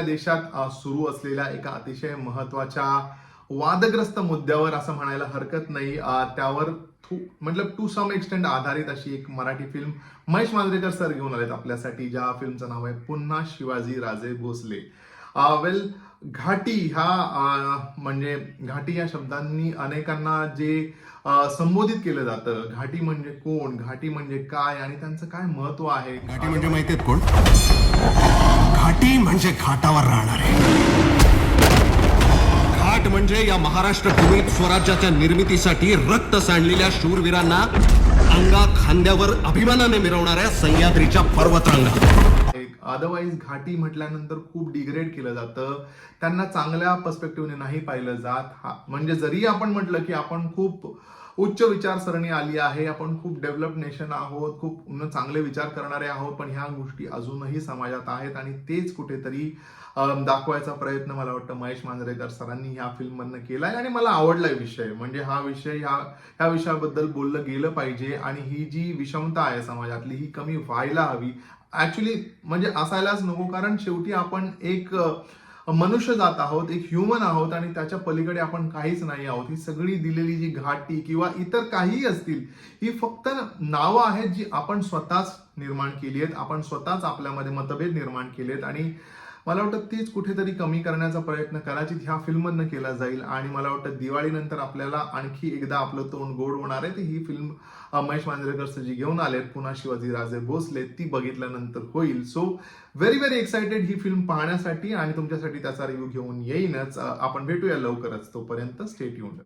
आपल्या देशात सुरू असलेल्या एका अतिशय महत्त्वाच्या वादग्रस्त मुद्द्यावर असं म्हणायला हरकत नाही. त्यावर थू- मतलब टू सम एक्सटेंड आधारित अशी एक मराठी फिल्म महेश मांजरेकर सर घेऊन आलेत आपल्यासाठी ज्या फिल्मचं नाव आहे पुन्हा शिवाजी राजे भोसले. वेल घाटी हा म्हणजे घाटी या शब्दांनी अनेकांना जे संबोधित केलं जातं. घाटी म्हणजे कोण? घाटी म्हणजे काय? आणि त्यांचं काय महत्त्व आहे? घाटी म्हणजे माहितीत कोण? घाटी म्हणजे घाटावर राहणारे. घाट म्हणजे या महाराष्ट्र भूमीत स्वराज्याच्या निर्मितीसाठी रक्त सांडलेल्या शूरवीरांना अंगा खांद्यावर अभिमानाने मिरवणाऱ्या सह्याद्रीच्या पर्वतरांगा अदरवाईज घाटी म्हटल्यानंतर खूप डिग्रेड केलं जातं. त्यांना चांगल्या पर्स्पेक्टिव्हने नाही पाहिलं जात. हा म्हणजे जरी आपण म्हटलं की आपण खूप उच्च विचारसरणी आली आहे आपण खूप डेव्हलप नेशन आहोत खूप चांगले विचार करणारे आहोत पण ह्या गोष्टी अजूनही समाजात आहेत आणि तेच कुठेतरी दाखवायचा प्रयत्न मला वाटतं महेश मांजरेकर सरांनी ह्या फिल्ममधनं केलाय आणि मला आवडलाय विषय. म्हणजे हा विषय ह्या ह्या विषयाबद्दल बोललं गेलं पाहिजे आणि ही जी विषमता आहे समाजातली ही कमी व्हायला हवी ॲक्च्युली म्हणजे असायलाच नको कारण शेवटी आपण एक मनुष्य जात आहोत एक ह्युमन आहोत आणि त्याच्या पलीकडे आपण काहीच नाही आहोत. ही सगळी दिलेली जी घाटी किंवा इतर काहीही असतील ही फक्त नावं आहेत जी आपण स्वतःच निर्माण केली आहेत. आपण स्वतःच आपल्यामध्ये मतभेद निर्माण केलेत आणि मला वाटतं तीच कुठेतरी कमी करण्याचा प्रयत्न कदाचित ह्या फिल्ममधनं केला जाईल. आणि मला वाटतं दिवाळीनंतर आपल्याला आणखी एकदा आपलं तोंड गोड होणार आहे. तर ही फिल्म महेश मांजरेकर जी घेऊन आलेत पुन्हा शिवाजी राजे भोसले ती बघितल्यानंतर होईल. सो व्हेरी व्हेरी एक्साइटेड ही फिल्म पाहण्यासाठी आणि तुमच्यासाठी त्याचा रिव्ह्यू घेऊन येईनच. आपण भेटूया लवकरच. तोपर्यंत स्टेट येऊन